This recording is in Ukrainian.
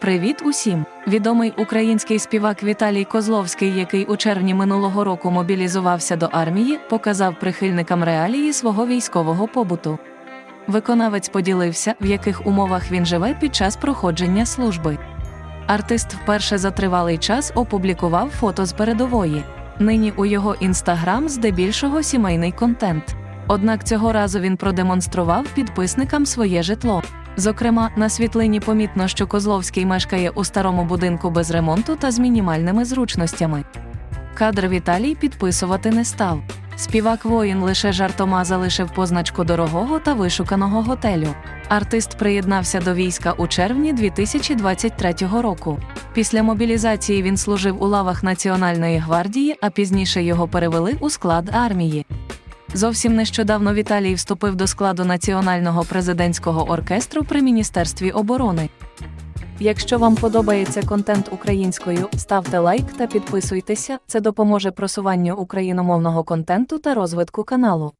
Привіт усім! Відомий український співак Віталій Козловський, який у червні минулого року мобілізувався до армії, показав прихильникам реалії свого військового побуту. Виконавець поділився, в яких умовах він живе під час проходження служби. Артист вперше за тривалий час опублікував фото з передової. Нині у його інстаграм здебільшого сімейний контент. Однак цього разу він продемонстрував підписникам своє житло. Зокрема, на світлині помітно, що Козловський мешкає у старому будинку без ремонту та з мінімальними зручностями. Кадр Віталій підписувати не став. Співак воїн лише жартома залишив позначку дорогого та вишуканого готелю. Артист приєднався до війська у червні 2023 року. Після мобілізації він служив у лавах Національної гвардії, а пізніше його перевели у склад армії. Зовсім нещодавно Віталій вступив до складу Національного президентського оркестру при Міністерстві оборони. Якщо вам подобається контент українською, ставте лайк та підписуйтеся. Це допоможе просуванню україномовного контенту та розвитку каналу.